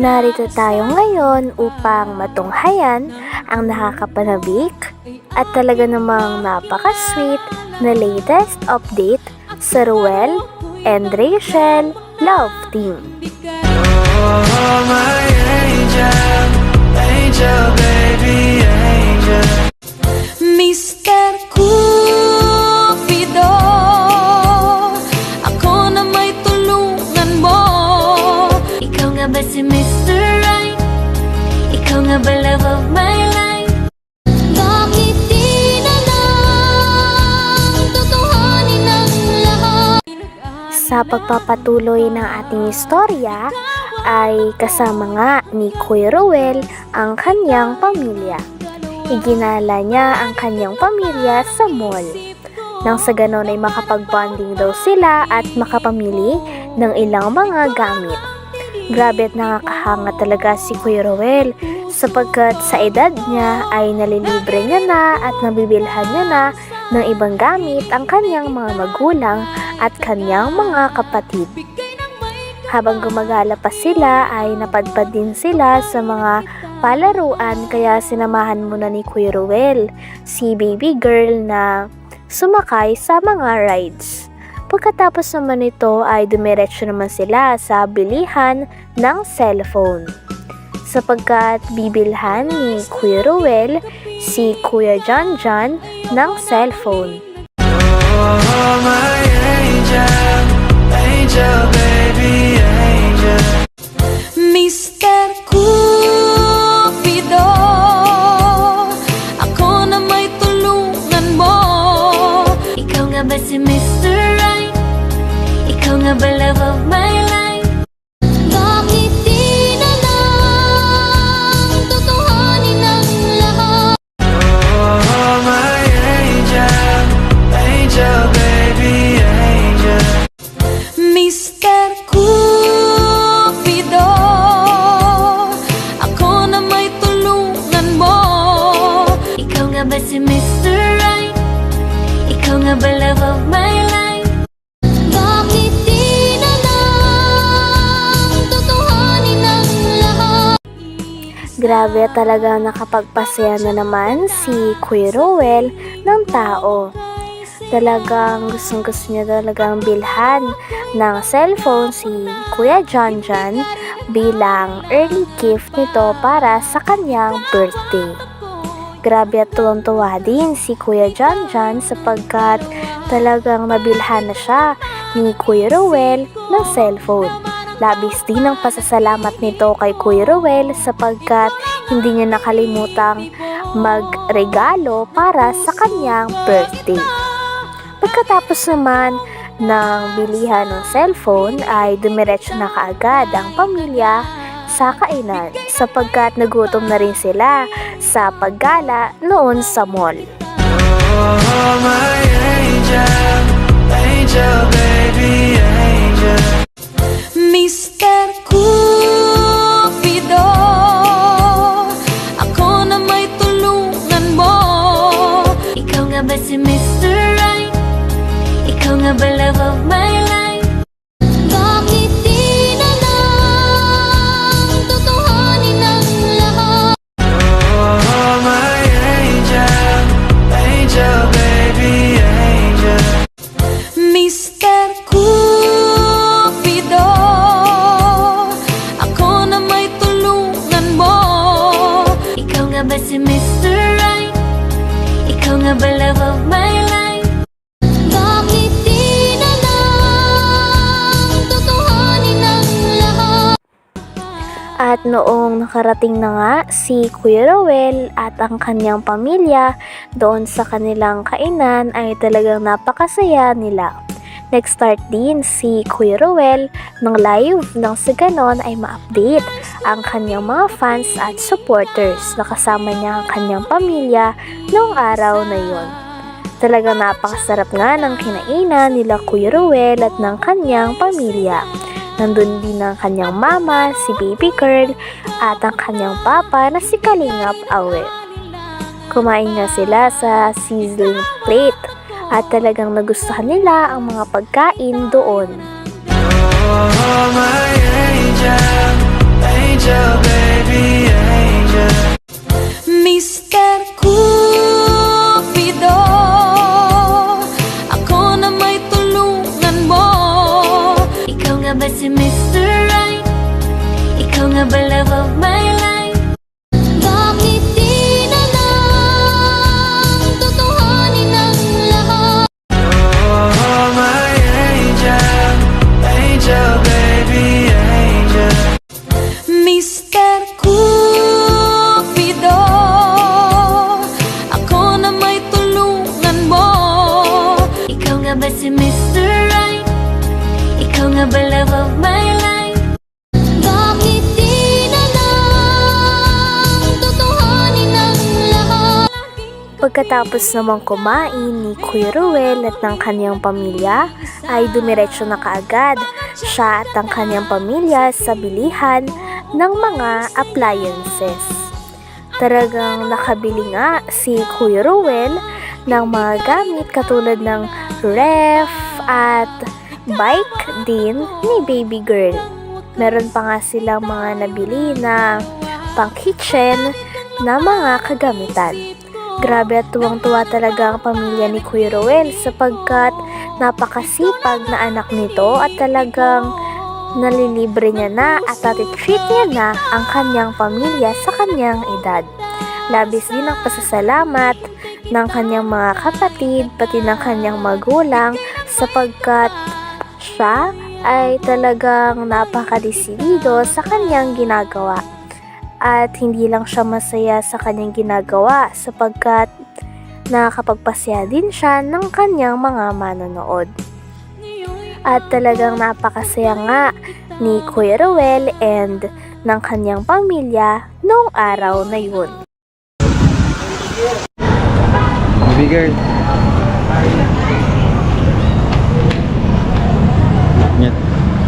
Narito tayo ngayon upang matunghayan ang nakakapanabik at talaga namang napaka-sweet na latest update sa Ruel and Rachel Love Team. Oh, my Sa pagpapatuloy ng ating istorya ay kasama nga ni Kuya Ruel ang kanyang pamilya. Iginala niya ang kanyang pamilya sa mall. Nang sa ganon ay makapag-bonding daw sila at makapamili ng ilang mga gamit. Grabe at nakakahanga talaga si Kuya Ruel sapagkat sa edad niya ay nalilibre niya na at nabibilhan niya na ng ibang gamit ang kanyang mga magulang at kanyang mga kapatid. Habang gumagala pa sila ay napadpad din sila sa mga palaruan kaya sinamahan muna ni Kuya Ruel si baby girl na sumakay sa mga rides. Pagkatapos naman nito ay dumiretso naman sila sa bilihan ng cellphone. Sapagkat bibilhan ni Kuya Ruel si Kuya John John ng cellphone. Oh, my angel, angel, baby, angel. Mr. Cupido Ako na may tulungan mo Ikaw nga ba si Mr. Right? Ikaw nga ba love of my Grabe talaga nakapagpasaya na naman si Kuya Ruel ng tao. Talagang gustong gusto niya talagang bilhan ng cellphone si Kuya John John bilang early gift nito para sa kanyang birthday. Grabe at tuwang-tuwa din si Kuya John John sapagkat talagang nabilhan na siya ni Kuya Ruel ng cellphone. Labis din ang pasasalamat nito kay Kuya Ruel sapagkat hindi niya nakalimutang magregalo para sa kanyang birthday. Pagkatapos naman ng bilihan ng cellphone ay dumiretso na kaagad ang pamilya sa kainan sapagkat nagutom na rin sila sa paggala noon sa mall. Oh, my angel, angel, baby. Mr. Cupido At noong nakarating na nga si Kuya Rowel at ang kanyang pamilya doon sa kanilang kainan ay talagang napakasaya nila. Nag-start din si Kuya Rowel ng live nang sa ganon ay ma-update ang kanyang mga fans at supporters na kasama niya ang kanyang pamilya noong araw na yon. Talagang napakasarap nga ng kinainan nila Kuya Ruel at ng kanyang pamilya. Nandun din ang kanyang mama, si baby girl, at ang kanyang papa na si Kalingap Awe. Kumain nga sila sa sizzling plate At talagang nagustuhan nila ang mga pagkain doon. Oh, my angel, angel, baby, angel. Mr. Cupido ba si Mr. Right? Ikaw nga ba love of my Pagkatapos namang kumain ni Kuya Ruel at ng kanyang pamilya, ay dumiretso na kaagad siya at ang kanyang pamilya sa bilihan ng mga appliances. Talagang nakabili nga si Kuya Ruel ng mga gamit katulad ng ref at bike din ni baby girl. Meron pa nga silang mga nabili na pang kitchen na mga kagamitan. Grabe at tuwang-tuwa talaga ang pamilya ni Kuya Roel sapagkat napakasipag na anak nito at talagang nalilibre niya na at treat niya na ang kanyang pamilya sa kanyang edad. Labis din ang pasasalamat ng kanyang mga kapatid pati ng kanyang magulang sapagkat siya ay talagang napakadesidido sa kanyang ginagawa. At hindi lang siya masaya sa kanyang ginagawa sapagkat nakakapagpasya din siya ng kanyang mga manonood. At talagang napakasaya nga ni Kuya Rowel and ng kanyang pamilya noong araw na yun. Yan.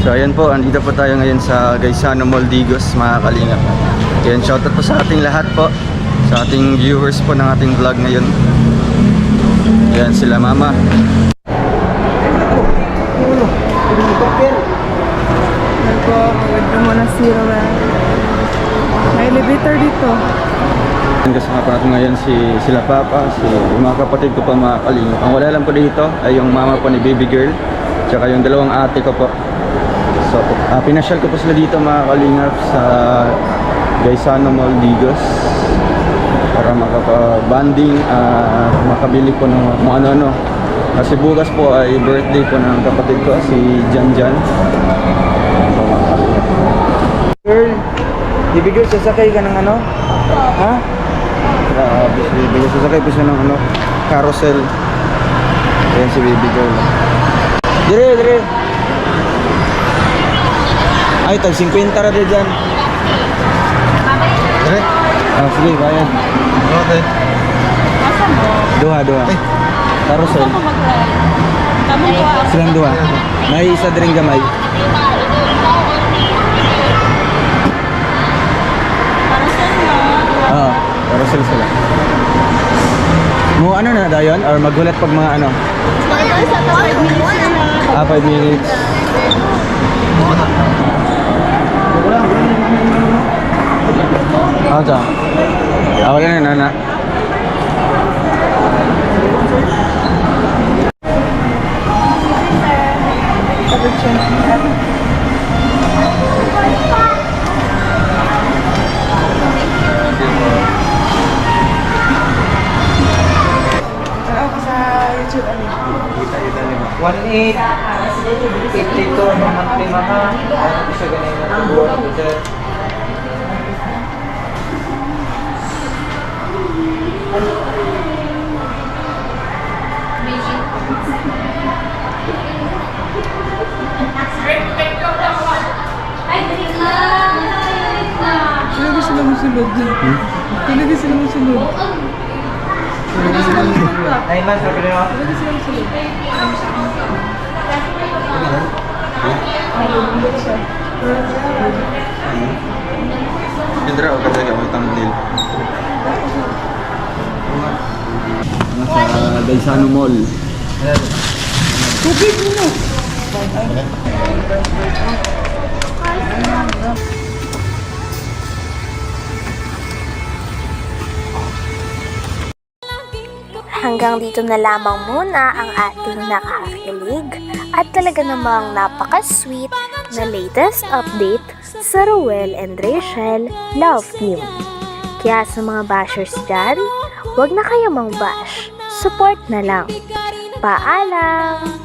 So ayan po, andito po tayo ngayon sa Gaisano Moldigos, mga kalingap. Yan, shoutout po sa ating lahat po. Sa ating viewers po ng ating vlog ngayon. Yan sila mama. Mo na zero na. May elevator dito. Kasama po natin ngayon si sila papa, si mga kapatid ko po mga kalingap. Ang wala lang po dito ay yung mama po ni baby girl, tsaka yung dalawang ate ko po. So, uh, pinasyal ko po sila dito mga kalingap sa Gaisano Moldigos para makapag-banding, ah, makabili po ng kung ano-ano. Kasi bukas po ay birthday po ng kapatid ko, si Jan Jan. So. Girl, ibigay sasakay ka ng ano? Ha? Grabe baby girl. Sasakay po siya ng ano, carousel. Ayan si baby girl. Dire, dire. Ay, tag 50 ra dyan. Ah, sige, bayad. Okay. Duha, duha. Carousel. Silang duha. May isa din gamay. Oo, carousel sila. Mo ano na dayon or magulat pag mga ano? Ah, 5 minutes. Ah, dyan. Ah, wala na, nana. Ano ako sa YouTube ano? 1.8 52 monthly maka isa ganyan na buwan sila masulod. Talaga sila masulod. Talaga sila masulod. 9 months sabi nyo Talaga sila masulod. Indra o kasi may thumbnail Nasa Gaisano Mall Tubig mo. Hanggang dito na lamang muna ang ating nakakilig at talaga namang napaka-sweet na latest update sa Ruel and Rachel Love Team. Kaya sa mga bashers dyan, huwag na kayo mang bash. Support na lang. Paalam!